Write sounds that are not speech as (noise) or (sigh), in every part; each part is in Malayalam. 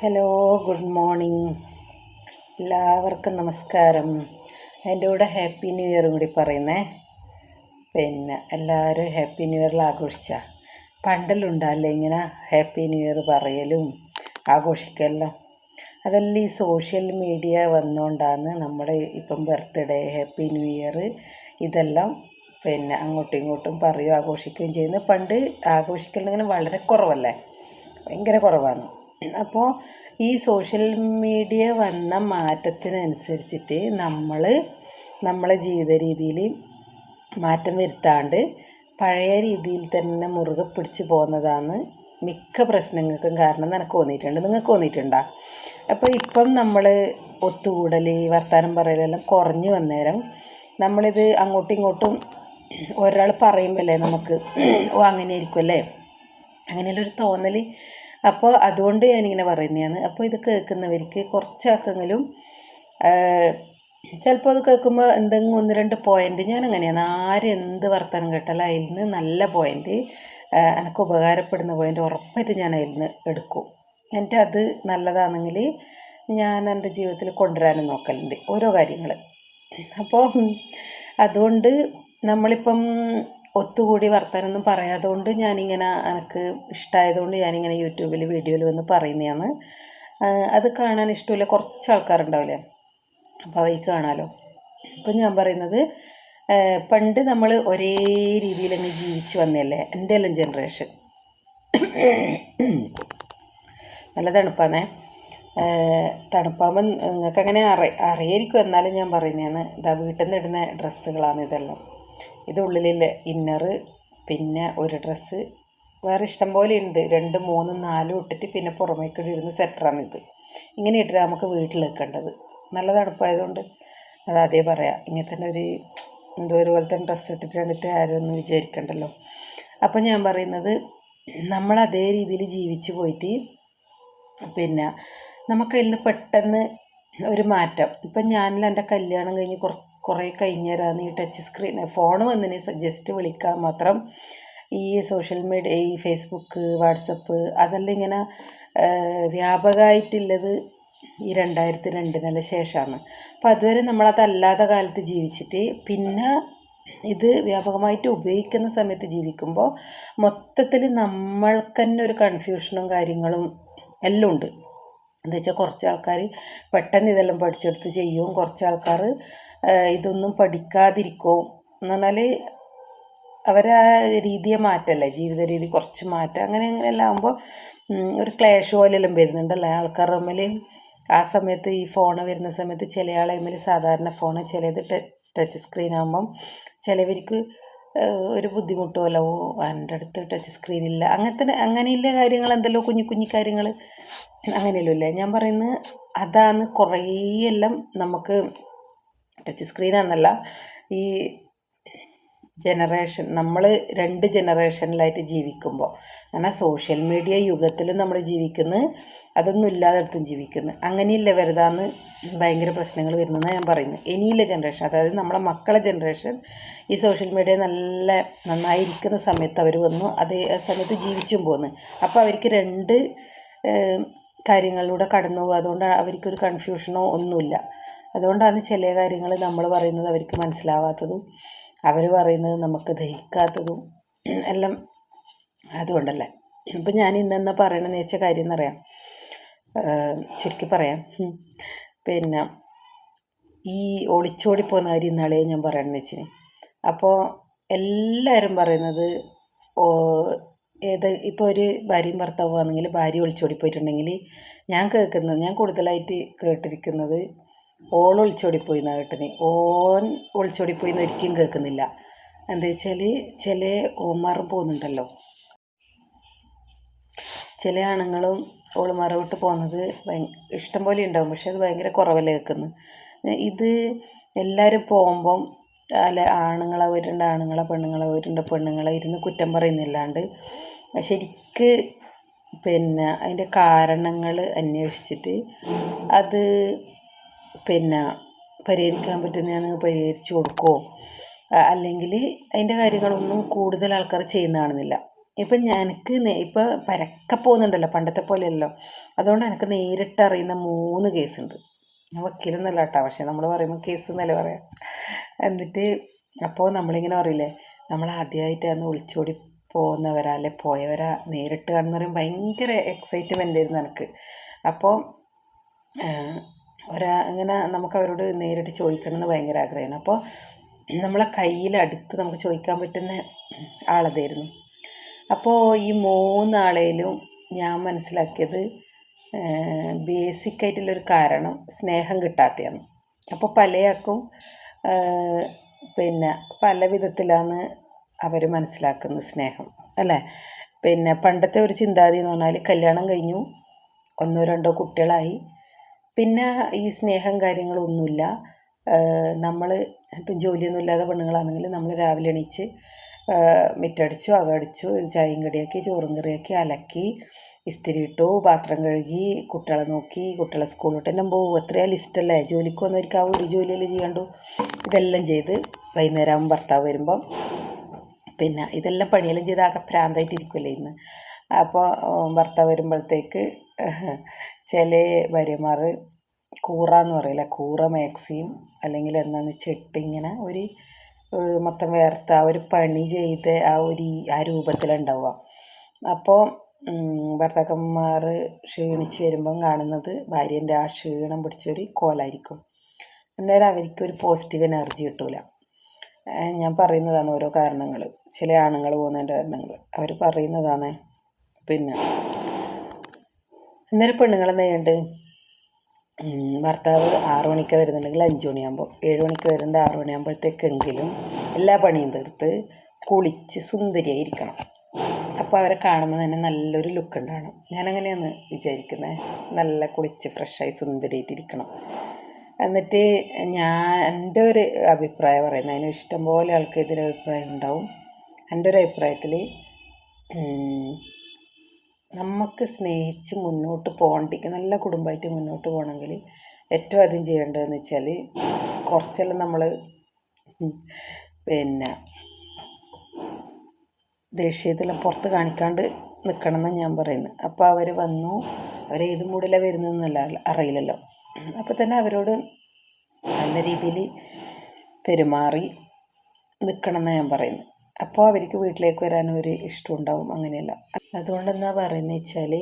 ഹലോ ഗുഡ് മോർണിംഗ് എല്ലാവർക്കും നമസ്കാരം. എന്റെ കൂടെ ഹാപ്പി ന്യൂ ഇയർ കൂടി പറയുന്നേ. പിന്നെ എല്ലാവരും ഹാപ്പി ന്യൂ ഇയറിൽ ആഘോഷിച്ച. പണ്ടല്ലുണ്ടല്ലേ ഇങ്ങനെ ഹാപ്പി ന്യൂ ഇയർ പറയലും ആഘോഷിക്കലും. അതെല്ലാം ഈ സോഷ്യൽ മീഡിയ വന്നുകൊണ്ടാണ് നമ്മൾ ഇപ്പം ബർത്ത്ഡേ ഹാപ്പി ന്യൂ ഇയർ ഇതെല്ലാം പിന്നെ അങ്ങോട്ടും ഇങ്ങോട്ടും പറയുകയും ആഘോഷിക്കുകയും ചെയ്യുന്നത്. പണ്ട് ആഘോഷിക്കലിങ്ങനെ വളരെ കുറവല്ലേ? ഭയങ്കര കുറവാണ്. അപ്പോൾ ഈ സോഷ്യൽ മീഡിയ വന്ന മാറ്റത്തിനനുസരിച്ചിട്ട് നമ്മൾ നമ്മളെ ജീവിത രീതിയിൽ മാറ്റം വരുത്താണ്ട് പഴയ രീതിയിൽ തന്നെ മുറുകെ പിടിച്ച് പോകുന്നതാണ് മിക്ക പ്രശ്നങ്ങൾക്കും കാരണം എനിക്ക് തോന്നിയിട്ടുണ്ട്. നിങ്ങൾക്ക് തോന്നിയിട്ടുണ്ടോ? അപ്പോൾ ഇപ്പം നമ്മൾ ഒത്തുകൂടൽ വർത്തമാനം പറയലെല്ലാം കുറഞ്ഞു വന്നേരം നമ്മളിത് അങ്ങോട്ടും ഇങ്ങോട്ടും ഒരാൾ പറയുമ്പല്ലേ നമുക്ക് ഓ അങ്ങനെ ആയിരിക്കും അല്ലേ? അങ്ങനെയുള്ളൊരു തോന്നൽ അപ്പോൾ അതുകൊണ്ട് ഞാനിങ്ങനെ പറയുന്നതാണ്. അപ്പോൾ ഇത് കേൾക്കുന്നവർക്ക് കുറച്ചാക്കെങ്കിലും ചിലപ്പോൾ അത് കേൾക്കുമ്പോൾ എന്തെങ്കിലും ഒന്ന് രണ്ട് പോയിന്റ് ഞാൻ അങ്ങനെയാണ്. ആരെന്ത് വർത്തമാനം കേട്ടാലും അതിൽ നിന്ന് നല്ല പോയിന്റ് എനിക്ക് ഉപകാരപ്പെടുന്ന പോയിന്റ് ഉറപ്പായിട്ട് ഞാൻ അതിൽ നിന്ന് എടുക്കും. എന്റെ അത് നല്ലതാണെങ്കിൽ ഞാൻ എന്റെ ജീവിതത്തിൽ കൊണ്ടുവരാനും നോക്കലുണ്ട്. ഓരോ കാര്യങ്ങൾ. അപ്പോൾ അതുകൊണ്ട് നമ്മളിപ്പം ഒത്തുകൂടി വർത്താനൊന്നും പറയാതെ കൊണ്ട് ഞാനിങ്ങനെ എനിക്ക് ഇഷ്ടമായതുകൊണ്ട് ഞാനിങ്ങനെ യൂട്യൂബിൽ വീഡിയോയിൽ വന്ന് പറയുന്നതാണ് അത് കാണാൻ ഇഷ്ടമില്ല കുറച്ച് ആൾക്കാരുണ്ടാവില്ലേ അപ്പോൾ അവയ്ക്ക് കാണാമല്ലോ അപ്പം ഞാൻ പറയുന്നത് പണ്ട് നമ്മൾ ഒരേ രീതിയിൽ അങ്ങ് ജീവിച്ച് വന്നതല്ലേ എന്റെ എല്ലാം ജനറേഷൻ. നല്ല തണുപ്പാന്നേ. തണുപ്പാകുമ്പോൾ നിങ്ങൾക്ക് അങ്ങനെ അറി അറിയായിരിക്കും എന്നാലും ഞാൻ പറയുന്നതാണ് ഇതാ വീട്ടിൽ നിന്ന് ഇടുന്ന ഡ്രസ്സുകളാണ് ഇതെല്ലാം. ഇത് ഉള്ളിലില്ല? ഇന്നറ് പിന്നെ ഒരു ഡ്രസ്സ് വേറെ ഇഷ്ടം പോലെ ഉണ്ട്. രണ്ട് മൂന്ന് നാലും ഇട്ടിട്ട് പിന്നെ പുറമേക്കൂടി സെറ്ററാണ് ഇത് ഇങ്ങനെ ഇട്ടിട്ട് നമുക്ക് വീട്ടിൽ വെക്കേണ്ടത് നല്ല തണുപ്പായതുകൊണ്ട് അത് അതേ പറയാം. ഇങ്ങനെ തന്നെ ഒരു എന്തോ ഒരു പോലത്തെ ഡ്രസ്സ് ഇട്ടിട്ട് കണ്ടിട്ട് ആരും ഒന്നും വിചാരിക്കണ്ടല്ലോ. അപ്പോൾ ഞാൻ പറയുന്നത് നമ്മൾ അതേ രീതിയിൽ ജീവിച്ച് പോയിട്ട് പിന്നെ നമുക്കതിൽ നിന്ന് പെട്ടെന്ന് ഒരു മാറ്റം. ഇപ്പം ഞാനിൽ എന്റെ കല്യാണം കഴിഞ്ഞ് കുറച്ച് കുറേ കഴിഞ്ഞേരാന്ന് ഈ ടച്ച് സ്ക്രീൻ ഫോൺ വന്നതിന് ജസ്റ്റ് വിളിക്കാൻ മാത്രം ഈ സോഷ്യൽ മീഡിയ ഈ ഫേസ്ബുക്ക് വാട്സപ്പ് അതെല്ലാം ഇങ്ങനെ വ്യാപകമായിട്ടുള്ളത് ഈ രണ്ടായിരത്തി രണ്ടിനല്ല ശേഷമാണ് അപ്പോൾ അതുവരെ നമ്മളതല്ലാത്ത കാലത്ത് ജീവിച്ചിട്ട് പിന്നെ ഇത് വ്യാപകമായിട്ട് ഉപയോഗിക്കുന്ന സമയത്ത് ജീവിക്കുമ്പോൾ മൊത്തത്തിൽ നമ്മൾക്ക് തന്നെ ഒരു കൺഫ്യൂഷനും കാര്യങ്ങളും എല്ലാം ഉണ്ട്. എന്താ വെച്ചാൽ കുറച്ച് ആൾക്കാർ പെട്ടെന്ന് ഇതെല്ലാം പഠിച്ചെടുത്ത് ചെയ്യും കുറച്ച് ആൾക്കാർ ഇതൊന്നും പഠിക്കാതിരിക്കോ എന്ന് പറഞ്ഞാൽ അവരെ ആ രീതിയെ മാറ്റല്ലേ ജീവിത രീതി കുറച്ച് മാറ്റം. അങ്ങനെ അങ്ങനെയെല്ലാം ആകുമ്പോൾ ഒരു ക്ലേഷ് പോലെയെല്ലാം വരുന്നുണ്ടല്ലേ? ആൾക്കാർ തമ്മിൽ ആ സമയത്ത് ഈ ഫോൺ വരുന്ന സമയത്ത് ചില ആളെ തമ്മിൽ സാധാരണ ഫോൺ ചിലത് ടച്ച് സ്ക്രീൻ ആകുമ്പം ചിലവർക്ക് ഒരു ബുദ്ധിമുട്ടുമല്ലോ ഓ എന്റെ അടുത്ത് ടച്ച് സ്ക്രീൻ ഇല്ല. അങ്ങനത്തെ അങ്ങനെയുള്ള കാര്യങ്ങൾ എന്തല്ലോ കുഞ്ഞു കുഞ്ഞു കാര്യങ്ങൾ അങ്ങനെയല്ലോ ഇല്ലേ? ഞാൻ പറയുന്നത് അതാണ് കുറേയെല്ലാം നമുക്ക് ടച്ച് സ്ക്രീൻ എന്നല്ല ഈ ജനറേഷൻ നമ്മൾ രണ്ട് ജനറേഷനിലായിട്ട് ജീവിക്കുമ്പോൾ അങ്ങനെ സോഷ്യൽ മീഡിയ യുഗത്തിൽ നമ്മൾ ജീവിക്കുന്നത് അതൊന്നും ഇല്ലാതെടുത്തും ജീവിക്കുന്നു. അങ്ങനെയില്ല വരുതാന്ന് ഭയങ്കര പ്രശ്നങ്ങൾ വരുന്നതെന്നാണ് ഞാൻ പറയുന്നത് ഇനിയില്ല ജനറേഷൻ അതായത് നമ്മളെ മക്കളെ ജനറേഷൻ ഈ സോഷ്യൽ മീഡിയ നല്ല നന്നായിരിക്കുന്ന സമയത്ത് അവർ വന്നു അതേ സമയത്ത് ജീവിച്ചും പോന്നു. അപ്പോൾ അവർക്ക് രണ്ട് കാര്യങ്ങളിലൂടെ കടന്നു പോകും അതുകൊണ്ട് അവർക്കൊരു കൺഫ്യൂഷനോ ഒന്നുമില്ല. അതുകൊണ്ടാണ് ചില കാര്യങ്ങൾ നമ്മൾ പറയുന്നത് അവർക്ക് മനസ്സിലാവാത്തതും അവർ പറയുന്നത് നമുക്ക് ദഹിക്കാത്തതും എല്ലാം അതുകൊണ്ടല്ലേ. ഇപ്പം ഞാൻ ഇന്നെന്നാ പറയണമെന്ന് വെച്ച കാര്യം എന്നറിയാം ചുരുക്കി പറയാം. പിന്നെ ഈ ഒളിച്ചോടി പോകുന്ന കാര്യം ഇന്നാളെ ഞാൻ പറയണമെന്ന് വെച്ചിന് അപ്പോൾ എല്ലാവരും പറയുന്നത് ഏത് ഇപ്പോൾ ഒരു ഭാര്യയും ഭർത്താവ് ആണെങ്കിൽ ഭാര്യ ഒളിച്ചോടി പോയിട്ടുണ്ടെങ്കിൽ ഞാൻ കേൾക്കുന്നത് ഞാൻ കൂടുതലായിട്ട് കേട്ടിരിക്കുന്നത് ഓൾ പോയി കേട്ടന് ഓൻ ഒളിച്ചോടിപ്പോയി എന്ന് ഒരിക്കലും കേൾക്കുന്നില്ല. എന്താ വെച്ചാൽ ചില ഓമാറും പോകുന്നുണ്ടല്ലോ. ചില ആണുങ്ങളും ഓളുമാറ വിട്ട് പോകുന്നത് ഇഷ്ടം പോലെ ഉണ്ടാവും. പക്ഷെ അത് ഭയങ്കര കുറവല്ലേ കേൾക്കുന്നു. ഇത് എല്ലാവരും പോകുമ്പം അല്ല ആണുങ്ങളെ പോയിട്ടുണ്ട് ആണുങ്ങളെ പെണ്ണുങ്ങളെ പോയിട്ടുണ്ട് പെണ്ണുങ്ങളെ ഇരുന്ന് കുറ്റം പറയുന്നില്ലാണ്ട് ശരിക്ക് പിന്നെ അതിന്റെ കാരണങ്ങൾ അന്വേഷിച്ചിട്ട് അത് പിന്നെ പരിഹരിക്കാൻ പറ്റുന്നതാണ് പരിഹരിച്ചു കൊടുക്കുമോ അല്ലെങ്കിൽ അതിന്റെ കാര്യങ്ങളൊന്നും കൂടുതൽ ആൾക്കാർ ചെയ്യുന്ന കാണുന്നില്ല. ഇപ്പം എനിക്ക് ഇപ്പം പരക്കെ പോകുന്നുണ്ടല്ലോ പണ്ടത്തെ പോലെയല്ലോ. അതുകൊണ്ട് എനിക്ക് നേരിട്ട് അറിയുന്ന മൂന്ന് കേസുണ്ട്. ഞാൻ വക്കീലൊന്നുമല്ല കേട്ടോ പക്ഷേ നമ്മൾ പറയുമ്പോൾ കേസ് എന്നല്ലേ പറയാം. എന്നിട്ട് അപ്പോൾ നമ്മളിങ്ങനെ പറയില്ലേ നമ്മൾ ആദ്യമായിട്ടാണ് ഒളിച്ചോടി പോകുന്നവരാ അല്ലെ പോയവരാ? നേരിട്ട് കാണുന്നവരും ഭയങ്കര എക്സൈറ്റ്മെന്റ് ആയിരുന്നു എനിക്ക്. അപ്പോൾ ഒരാ അങ്ങനെ നമുക്ക് അവരോട് നേരിട്ട് ചോദിക്കണം എന്ന് ഭയങ്കര ആഗ്രഹമാണ് അപ്പോൾ നമ്മളെ കയ്യിലടുത്ത് നമുക്ക് ചോദിക്കാൻ പറ്റുന്ന ആളതായിരുന്നു. അപ്പോൾ ഈ മൂന്നാളേലും ഞാൻ മനസ്സിലാക്കിയത് ബേസിക്കായിട്ടുള്ളൊരു കാരണം സ്നേഹം കിട്ടാത്തതാണ് അപ്പോൾ പലയാൾക്കും പിന്നെ പല വിധത്തിലാണ് അവർ മനസ്സിലാക്കുന്നത് സ്നേഹം അല്ലേ? പിന്നെ പണ്ടത്തെ ഒരു ചിന്താഗതി എന്ന് പറഞ്ഞാൽ കല്യാണം കഴിഞ്ഞു ഒന്നോ രണ്ടോ കുട്ടികളായി. പിന്നെ ഈ സ്നേഹം കാര്യങ്ങളൊന്നുമില്ല. നമ്മൾ ഇപ്പം ജോലിയൊന്നും ഇല്ലാതെ പെണ്ണുങ്ങളാണെങ്കിൽ നമ്മൾ രാവിലെ എണീച്ച് മിറ്റടിച്ചു അകടിച്ചു ചായയും കടിയാക്കി ചോറും കറിയാക്കി അലക്കി ഇസ്തിരി ഇട്ടു പാത്രം കഴുകി കുട്ടികളെ നോക്കി കുട്ടികളെ സ്കൂളിലോട്ട് പോകും. എത്രയാ ലിസ്റ്റല്ലേ? ജോലിക്ക് വന്നവർക്ക് ആ ഒരു ജോലിയല്ലേ ചെയ്യണ്ടു? ഇതെല്ലാം ചെയ്ത് വൈകുന്നേരം ആകുമ്പോൾ ഭർത്താവ് വരുമ്പം പിന്നെ ഇതെല്ലാം പണിയെല്ലാം ചെയ്ത് ആകെ പ്രാന്തായിട്ടിരിക്കുമല്ലേ ഇന്ന്. അപ്പോൾ ഭർത്താവ് വരുമ്പോഴത്തേക്ക് ചില ഭാര്യമാർ കൂറ എന്ന് പറയില്ല? കൂറ മാക്സിയും അല്ലെങ്കിൽ എന്താണെന്ന് ചെട്ട് ഇങ്ങനെ ഒരു മൊത്തം വേർത്ത് ആ ഒരു പണി ചെയ്ത് ആ ഒരു ആ രൂപത്തിലുണ്ടാവുക. അപ്പോൾ ഭർത്താക്കന്മാർ ക്ഷീണിച്ച് വരുമ്പം കാണുന്നത് ഭാര്യന്റെ ആ ക്ഷീണം പിടിച്ചൊരു കോലായിരിക്കും. അന്നേരം അവർക്കൊരു പോസിറ്റീവ് എനർജി കിട്ടൂല. ഞാൻ പറയുന്നതാണ് ഓരോ കാരണങ്ങൾ. ചില ആണുങ്ങൾ പോകുന്നതിന്റെ കാരണങ്ങൾ. അവർ പറയുന്നതാണ് പിന്നെ അന്നേരം പെണ്ണുങ്ങൾ എന്ത് ചെയ്യുന്നുണ്ട് ഭർത്താവ് ആറു മണിക്ക് വരുന്നുണ്ടെങ്കിൽ അഞ്ച് മണിയാകുമ്പോൾ ഏഴ് മണിക്ക് വരുന്നുണ്ട് ആറു മണിയാകുമ്പോഴത്തേക്കെങ്കിലും എല്ലാ പണിയും തീർത്ത് കുളിച്ച് സുന്ദരിയായിരിക്കണം. അപ്പോൾ അവരെ കാണുമ്പോൾ തന്നെ നല്ലൊരു ലുക്ക് ഉണ്ടാകണം ഞാനങ്ങനെയാണ് വിചാരിക്കുന്നത് നല്ല കുളിച്ച് ഫ്രഷായി സുന്ദരിയായിട്ടിരിക്കണം. എന്നിട്ട് ഞാൻ എന്റെ ഒരു അഭിപ്രായം പറയുന്നത് അതിന് ഇഷ്ടംപോലെ ആൾക്ക് ഇതിൽ അഭിപ്രായം ഉണ്ടാവും. എന്റെ ഒരു അഭിപ്രായത്തിൽ നമുക്ക് സ്നേഹിച്ച് മുന്നോട്ട് പോകണ്ടെങ്കിൽ നല്ല കുടുംബമായിട്ട് മുന്നോട്ട് പോകണമെങ്കിൽ ഏറ്റവും ആദ്യം ചെയ്യേണ്ടതെന്ന് വെച്ചാൽ കുറച്ചെല്ലാം നമ്മൾ പിന്നെ ദേഷ്യത്തിലും പുറത്ത് കാണിക്കാണ്ട് നിൽക്കണം എന്നാണ് ഞാൻ പറയുന്നത് അപ്പോൾ അവർ വന്നു. അവരേത് മൂടിലാണ് വരുന്നതെന്നല്ല അറിയില്ലല്ലോ. അപ്പോൾ തന്നെ അവരോട് നല്ല രീതിയിൽ പെരുമാറി നിൽക്കണം എന്നാണ് ഞാൻ പറയുന്നത് അപ്പോൾ അവർക്ക് വീട്ടിലേക്ക് വരാനും ഒരു ഇഷ്ടം ഉണ്ടാവും അങ്ങനെയല്ല. അതുകൊണ്ട് എന്താ പറയുന്നത് വെച്ചാൽ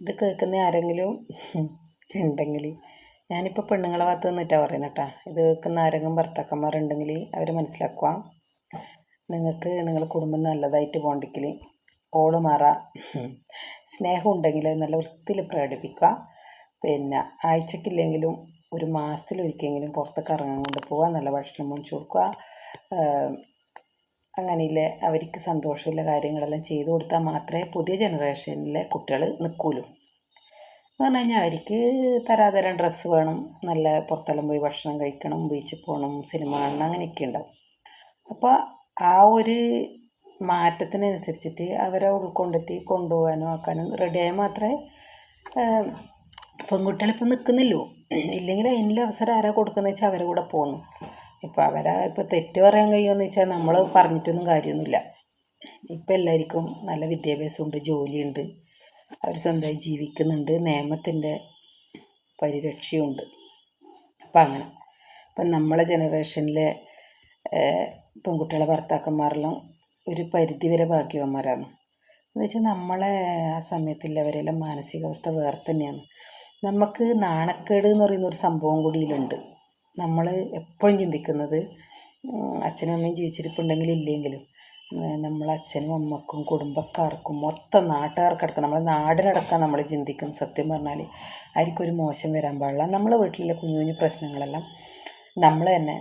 ഇത് കേൾക്കുന്ന ആരെങ്കിലും (laughs) ഉണ്ടെങ്കിൽ ഞാനിപ്പോൾ പെണ്ണുങ്ങളെ ഭാഗത്ത് നിന്നിട്ടാണ് പറയുന്നത് കേട്ടോ ഇത് കേൾക്കുന്ന ആരെങ്കിലും ഭർത്താക്കന്മാരുണ്ടെങ്കിൽ അവർ മനസ്സിലാക്കുക നിങ്ങൾക്ക് നിങ്ങളുടെ കുടുംബം നല്ലതായിട്ട് പോകണ്ടെങ്കിൽ ഓൾ മാറ. സ്നേഹം ഉണ്ടെങ്കിൽ നല്ല വൃത്തിയിൽ പ്രകടിപ്പിക്കുക. പിന്നെ ആഴ്ചക്കില്ലെങ്കിലും ഒരു മാസത്തിലൊരിക്കെങ്കിലും പുറത്തേക്ക് ഇറങ്ങാൻ കൊണ്ട് പോവുക നല്ല ഭക്ഷണം മേടിച്ചു കൊടുക്കുക. അങ്ങനെയില്ലേ? അവർക്ക് സന്തോഷമുള്ള കാര്യങ്ങളെല്ലാം ചെയ്തു കൊടുത്താൽ മാത്രമേ പുതിയ ജനറേഷനിലെ കുട്ടികൾ നിൽക്കുള്ളൂ എന്ന് പറഞ്ഞു കഴിഞ്ഞാൽ അവർക്ക് തരാതരം ഡ്രസ്സ് വേണം നല്ല പുറത്തെല്ലാം പോയി ഭക്ഷണം കഴിക്കണം ബീച്ചിൽ പോകണം സിനിമ കാണണം അങ്ങനെയൊക്കെ ഉണ്ടാവും. അപ്പോൾ ആ ഒരു മാറ്റത്തിനനുസരിച്ചിട്ട് അവരെ ഉൾക്കൊണ്ടിട്ട് കൊണ്ടുപോകാനും ആക്കാനും റെഡിയായി മാത്രമേ പെൺകുട്ടികളിപ്പോൾ നിൽക്കുന്നില്ലോ ഇല്ലെങ്കിൽ അതിന്റെ അവസരം ആരാ കൊടുക്കുന്നത് വെച്ചാൽ അവരെ കൂടെ പോകുന്നു ഇപ്പോൾ അവരെ ഇപ്പോൾ തെറ്റ് പറയാൻ കഴിയുമെന്ന് വെച്ചാൽ നമ്മൾ പറഞ്ഞിട്ടൊന്നും കാര്യമൊന്നുമില്ല. ഇപ്പം എല്ലാവർക്കും നല്ല വിദ്യാഭ്യാസമുണ്ട് ജോലിയുണ്ട് അവർ സ്വന്തമായി ജീവിക്കുന്നുണ്ട് നിയമത്തിന്റെ പരിരക്ഷയുണ്ട്. അപ്പം അങ്ങനെ. ഇപ്പം നമ്മളെ ജനറേഷനിലെ പെൺകുട്ടികളെ ഭർത്താക്കന്മാരെല്ലാം ഒരു പരിധിവരെ ഭാഗ്യവന്മാരാണ്. എന്ന് വെച്ചാൽ നമ്മളെ ആ സമയത്തുള്ളവരെല്ലാം മാനസികാവസ്ഥ വേറെ തന്നെയാണ്. നമുക്ക് നാണക്കേട് എന്ന് പറയുന്ന ഒരു സംഭവം കൂടിയിലുണ്ട് നമ്മൾ എപ്പോഴും ചിന്തിക്കുന്നത് അച്ഛനും അമ്മയും ജീവിച്ചിരിപ്പുണ്ടെങ്കിലും ഇല്ലെങ്കിലും നമ്മൾ അച്ഛനും അമ്മക്കും കുടുംബക്കാർക്കും മൊത്തം നാട്ടുകാർക്കടക്കം നമ്മളെ നാടിനടക്കം നമ്മൾ ചിന്തിക്കും. സത്യം പറഞ്ഞാൽ ആർക്കും ഒരു മോശം വരാൻ പാടില്ല. നമ്മളെ വീട്ടിലെ കുഞ്ഞു കുഞ്ഞു പ്രശ്നങ്ങളെല്ലാം നമ്മൾ തന്നെ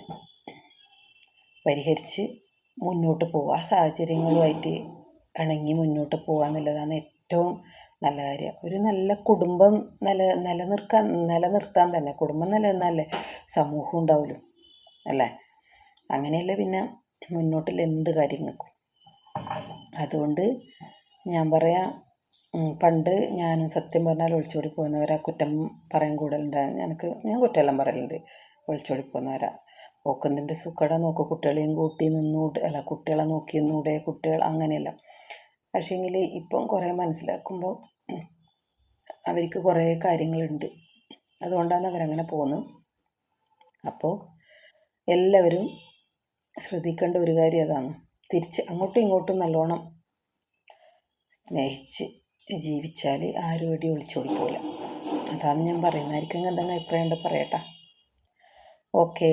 പരിഹരിച്ച് മുന്നോട്ട് പോവുക. ആ സാഹചര്യങ്ങളുമായിട്ട് ഇണങ്ങി മുന്നോട്ട് പോകുക എന്നുള്ളതാണ് ഏറ്റവും നല്ല കാര്യം. ഒരു നല്ല കുടുംബം നില നിലനിർക്കാൻ നിലനിർത്താൻ തന്നെ കുടുംബം നിലനിന്നാലേ സമൂഹം ഉണ്ടാവുള്ളൂ അല്ലേ? അങ്ങനെയല്ലേ പിന്നെ മുന്നോട്ടിൽ എന്ത് കാര്യങ്ങൾക്കും. അതുകൊണ്ട് ഞാൻ പറയാം പണ്ട് ഞാനും സത്യം പറഞ്ഞാൽ ഒളിച്ചോടി പോകുന്നവരാ കുറ്റം പറയാൻ കൂടുതലുണ്ടായിരുന്നു എനിക്ക് ഞാൻ കുറ്റമെല്ലാം പറയലുണ്ട്. ഒളിച്ചോടി പോകുന്നവരാ. പോക്കുന്നതിന്റെ സുഖട നോക്കുക കുട്ടികളെയും കൂട്ടി നിന്നൂടെ അല്ല കുട്ടികളെ നോക്കി നിന്നൂടെ കുട്ടികൾ അങ്ങനെയല്ല. പക്ഷേങ്കിൽ ഇപ്പം കുറേ മനസ്സിലാക്കുമ്പോൾ അവർക്ക് കുറേ കാര്യങ്ങളുണ്ട്. അതുകൊണ്ടാണ് അവരങ്ങനെ പോകുന്നത് അപ്പോൾ എല്ലാവരും ശ്രദ്ധിക്കേണ്ട ഒരു കാര്യം അതാണ്. തിരിച്ച് അങ്ങോട്ടും ഇങ്ങോട്ടും നല്ലോണം സ്നേഹിച്ച് ജീവിച്ചാൽ ആരും ഇടി ഒളിച്ചോടി അതാണ് ഞാൻ പറയുന്നത്. ആയിരിക്കും എന്തെങ്കിലും അഭിപ്രായം ഉണ്ടോ പറയട്ടെ. ഓക്കെ.